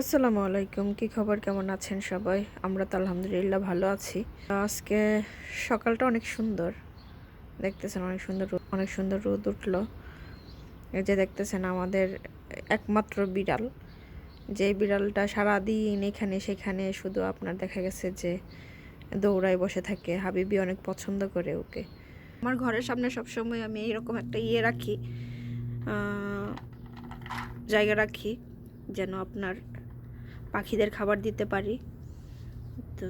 আসসালামু আলাইকুম, কি খবর? কেমন আছেন সবাই? আমরা তো আলহামদুলিল্লাহ ভালো আছি। আজকে সকালটা অনেক সুন্দর। দেখতেছেন, অনেক সুন্দর অনেক সুন্দর রোদ উঠল। এই যে দেখতেছেন, আমাদের একমাত্র বিড়াল। যে বিড়ালটা সারাদিন এখানে সেখানে শুধু আপনার দেখা গেছে যে দৌড়ায় বসে থাকে। হাবিবি অনেক পছন্দ করে ওকে। আমার ঘরের সামনে সবসময় আমি এরকম একটা ইয়ে রাখি জায়গা রাখি, যেন আপনার পাখিদের খাবার দিতে পারি। তো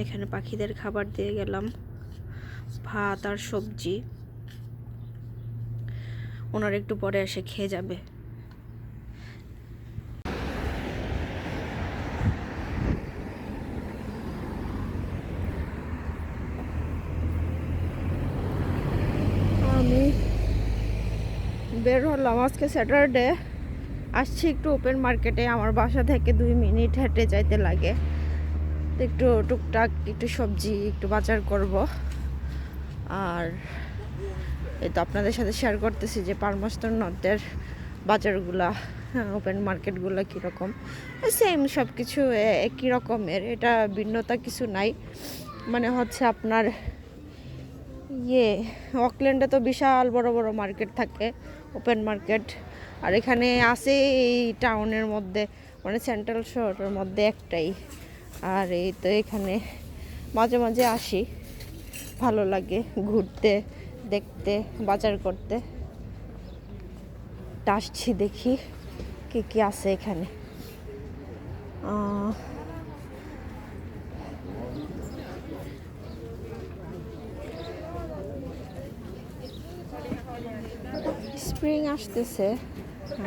এখানে পাখিদের খাবার দিয়ে গেলাম ভাত আর সবজি। ওনার একটু পরে এসে খেয়ে যাবে। আমি বের হলাম আজকে স্যাটারডে। আসছি একটু ওপেন মার্কেটে আমার বাসা থেকে দুই মিনিট হেঁটে যাইতে লাগে। একটু টুকটাক একটু সবজি একটু বাজার করব। আর এই তো আপনাদের সাথে শেয়ার করতেছি যে পারমাস্তর নদের বাজারগুলা ওপেন মার্কেটগুলো কীরকম। সেম সব কিছু একই রকমের, এটা ভিন্নতা কিছু নাই। মানে হচ্ছে আপনার ইয়ে অকল্যান্ডে তো বিশাল বড় বড় মার্কেট থাকে ওপেন মার্কেট আর এখানে আছে এই টাউনের মধ্যে মানে সেন্ট্রাল শহরের মধ্যে একটাই। আর এই তো এখানে মাঝে মাঝে আসি, ভালো লাগে ঘুরতে, দেখতে, বাজার করতে। আসছি দেখি কি কি আছে এখানে। স্প্রিং আসতেছে। আহ,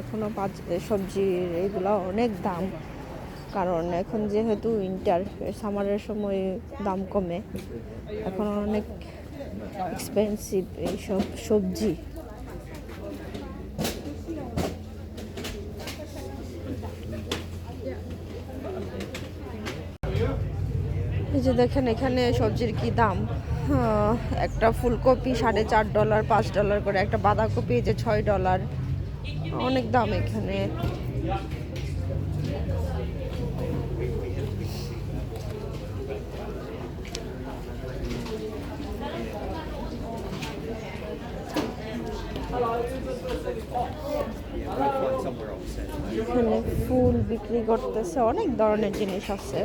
এখনও বাজ- সবজির এগুলো অনেক দাম। কারণ এখন যেহেতু উইন্টার সামারের সময় দাম কমে। এখন অনেক এক্সপেন্সিভ এইসব সবজি। এই যে দেখেন এখানে সবজির কি দাম? একটা ফুলকপি সাড়ে চার ডলার পাঁচ ডলার করে একটা বাঁধাকপি যে ছয় ডলার অনেক দাম এখানে। এখানে ফুল বিক্রি করতেছে, অনেক ধরনের জিনিস আছে।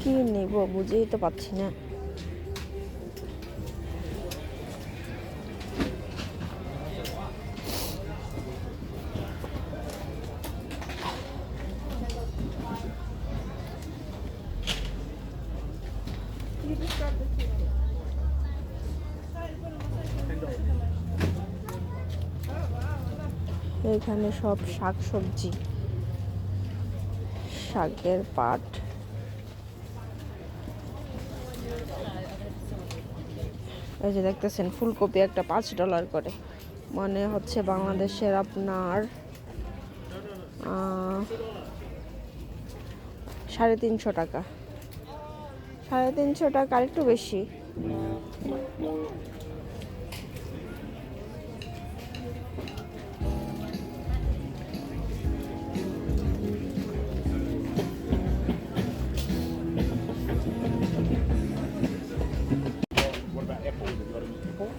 কি নিব বুঝেই তো পাচ্ছি না। এখানে সব শাক সবজি শাকের পাট। এই যে দেখতেছেন, ফুলকপি একটা পাঁচ ডলার করে। মানে হচ্ছে বাংলাদেশের আপনার সাড়ে তিনশো টাকা। সাড়ে তিনশো টাকা একটু বেশি। There.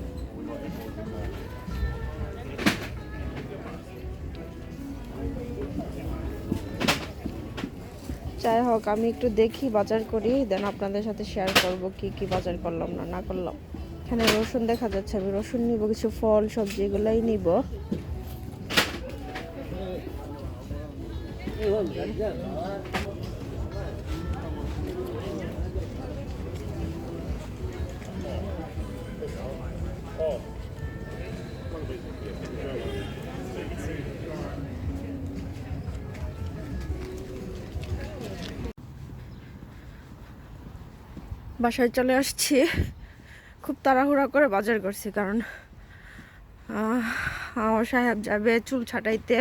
যাই হোক, আমি একটু দেখি, বাজার করি দেন আপনাদের সাথে শেয়ার করব কি কি বাজার করলাম না না করলাম এখানে রসুন দেখা যাচ্ছে, আমি রসুন নিব, কিছু ফল, সবজি এগুলাই নিব বাসায় চলে আসছি। খুব তাড়াহুড়া করে বাজার করছি কারণ আমার সাহেব যাবে চুল ছাটাইতে,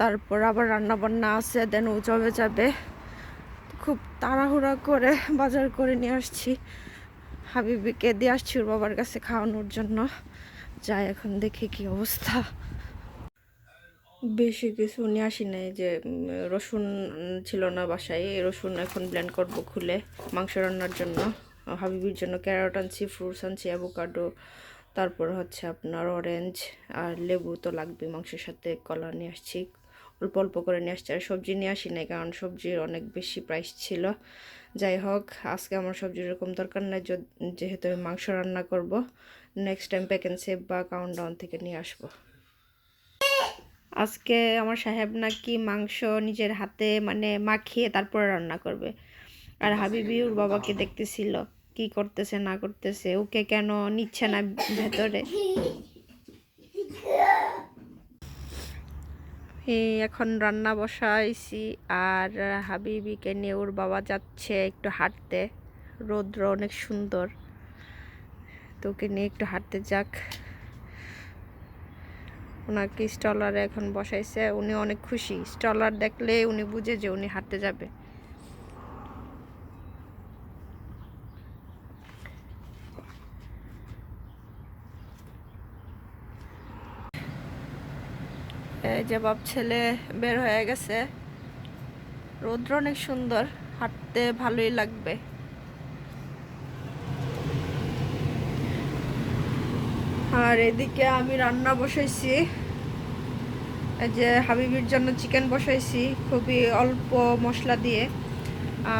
তারপর আবার রান্না বান্না আছে দেন ও জবে যাবে। খুব তাড়াহুড়া করে বাজার করে নিয়ে আসছি। হাবিবিকে দিয়ে আসছি ওর বাবার কাছে খাওয়ানোর জন্য। যাই এখন দেখি কি অবস্থা। বেশি কিছু নিয়ে আসি নাই যে রসুন ছিল না বাসায় রসুন এখন ব্লেন্ড করব খুলে মাংস রান্নার জন্য। হাবিবির জন্য ক্যারট আনছি, ফ্রুটস আনছি অ্যাভোকাডো তারপর হচ্ছে আপনার অরেঞ্জ আর লেবু তো লাগবে মাংসের সাথে কলা নিয়ে আসছি। অল্প অল্প করে নিয়ে আসছি, আর সবজি নিয়ে আসি নাই, কারণ সবজির অনেক বেশি প্রাইস ছিল। যাই হোক, আজকে আমার সবজির এরকম দরকার নাই যেহেতু আমি মাংস রান্না করব next time pack and save বা কাউন্টডাউন থেকে নিয়ে আসব। আজকে আমার সাহেব নাকি মাংস নিজের হাতে মানে মাখিয়ে তারপরে রান্না করবে। আর হাবিবি ওর বাবাকে দেখতেছিল কি করতেছে না করতেছে ওকে কেন নিচ্ছে না ভেতরে? এখন রান্না বসাইছি আর হাবিবিকে নিয়ে ওর বাবা যাচ্ছে একটু হাঁটতে। রৌদ্র অনেক সুন্দর। তো ওকে নিয়ে একটু হাঁটতে যাক। ওনাকে স্টলারে এখন বসাইছে, উনি অনেক খুশি। স্টলার দেখলে উনি বুঝে যে উনি হাঁটতে যাবে। এই যে বাপ ছেলে বের হয়ে গেছে। রৌদ্র অনেক সুন্দর, হাঁটতে ভালোই লাগবে। আর এদিকে আমি রান্না বসাইছি। যে হাবিবির জন্য চিকেন বসাইছি, খুবই অল্প মশলা দিয়ে।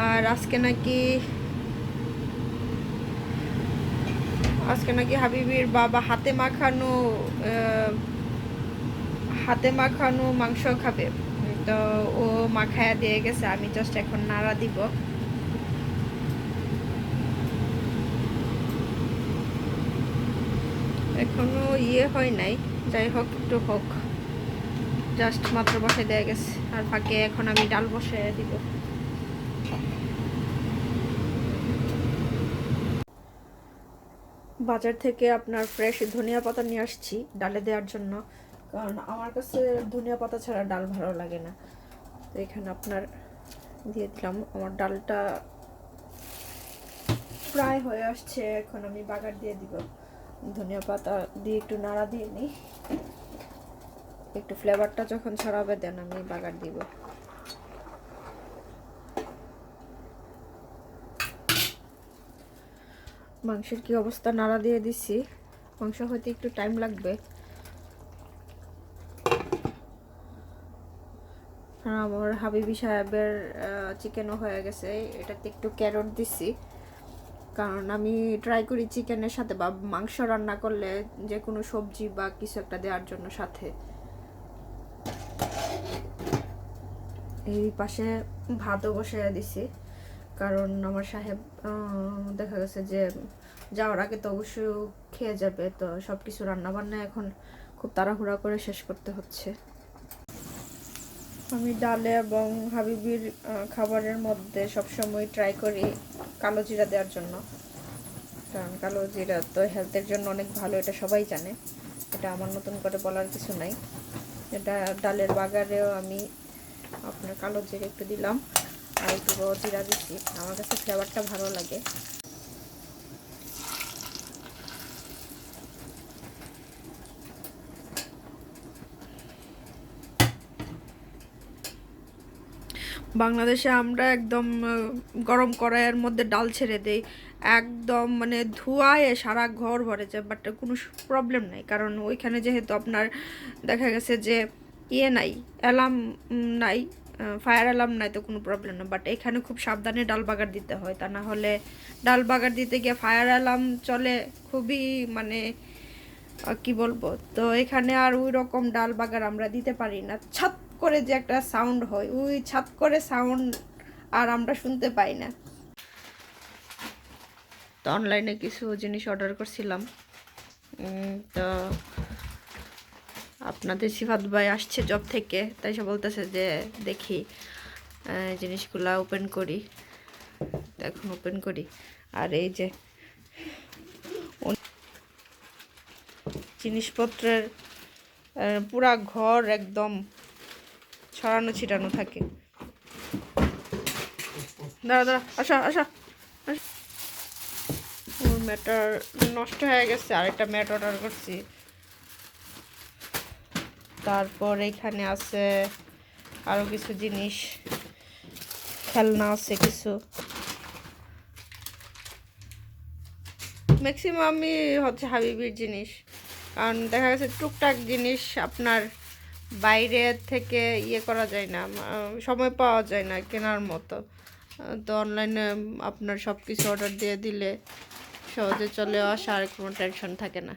আর আজকে নাকি আজকে নাকি হাবিবির বাবা হাতে মাখানো হাতে মাখানো মাংস খাবে। তো ও মাখায়া দিয়ে গেছে, আমি জাস্ট এখন নাড়া দিব। এখনও ইয়ে হয় নাই। যাই হোক, একটু হোক। জাস্ট মাত্র বসে দেয়া গেছে। আর ফাঁকে এখন আমি ডাল বসে দিব। বাজার থেকে আপনার ফ্রেশ ধনিয়া পাতা নিয়ে আসছি ডালে দেওয়ার জন্য। কারণ আমার কাছে ধনিয়া পাতা ছাড়া ডাল ভালো লাগে না। তো এখানে আপনার দিয়ে দিলাম। আমার ডালটা প্রায় হয়ে আসছে। এখন আমি বাগার দিয়ে দিব। ধনিয়া পাতা দিয়ে একটু নাড়া দিয়ে নিই। একটু ফ্লেভারটা যখন ছড়াবে, দেন আমি বাগার দিব। মাংসের কি অবস্থা? নাড়া দিয়ে দিছি। মাংস হতে একটু টাইম লাগবে। আমার হাবিবি সাহেবের চিকেনও হয়ে গেছে। এটাতে একটু ক্যারট দিছি। কারণ আমি ট্রাই করি চিকেনের সাথে বা মাংস রান্না করলে যে কোনো সবজি বা কিছু একটা দেওয়ার জন্য সাথে। এই পাশে ভাতও বসিয়ে দিছি, কারণ আমার সাহেব দেখা গেছে যে যাওয়ার আগে তো অবশ্যই খেয়ে যাবে, তো সব কিছু রান্নাবান্না এখন খুব তাড়াহুড়া করে শেষ করতে হচ্ছে। আমি ডালে এবং হাবিবির খাবারের মধ্যে সবসময় ট্রাই করি। কালো জিরা দেওয়ার জন্য। কারণ কালো জিরা তো হেলথের জন্য অনেক ভালো, এটা সবাই জানে। এটা আমার নতুন করে বলার কিছু নাই। এটা ডালের বাগারেও আমি আপনার কালো জিরা একটু দিলাম। আর একটু জিরা দিচ্ছি। আমার কাছে ফ্লেভারটা ভালো লাগে। বাংলাদেশে আমরা একদম গরম কড়াইয়ের মধ্যে ডাল ছেড়ে দেই। একদম মানে ধোঁয়ায় সারা ঘর ভরে যায় বাট কোনো প্রবলেম নাই। কারণ ওইখানে যেহেতু আপনার দেখা গেছে যে ইয়ে নাই অ্যালার্ম নাই ফায়ার অ্যালার্ম নাই তো কোনো প্রবলেম না। বাট এখানে খুব সাবধানে ডাল বাগার দিতে হয়। তা না হলে ডাল বাগার দিতে গিয়ে ফায়ার অ্যালার্ম চলে খুবই মানে কি বলব? তো এখানে আর ওই রকম ডাল বাগার আমরা দিতে পারি না। ছাত করে যে একটা সাউন্ড হয় ওই ছাত করে সাউন্ড আর আমরা শুনতে পাই না। তো অনলাইনে কিছু জিনিস অর্ডার করছিলাম। তো আপনাদের সিফাত ভাই আসছে জব থেকে, তাই সে বলতেছে যে দেখি জিনিসগুলা ওপেন করি। এখন ওপেন করি। আর এই যে জিনিসপত্রের পুরা ঘর একদম ছড়ানো ছিটানো থাকে। দাঁড়া দাঁড়া, আসা আসা ওর ম্যাটার নষ্ট হয়ে গেছে, আরেকটা ম্যাট অর্ডার করছি। তারপর এখানে আছে আরও কিছু জিনিস, খেলনা আছে কিছু। ম্যাক্সিমামই হচ্ছে হাবিবির জিনিস, কারণ দেখা গেছে টুকটাক জিনিস আপনার বাইরে থেকে ইয়ে করা যায় না সময় পাওয়া যায় না কেনার মতো। তো অনলাইনে আপনার সব কিছু অর্ডার দিয়ে দিলে সহজে চলে আসা আর কোনো টেনশন থাকে না।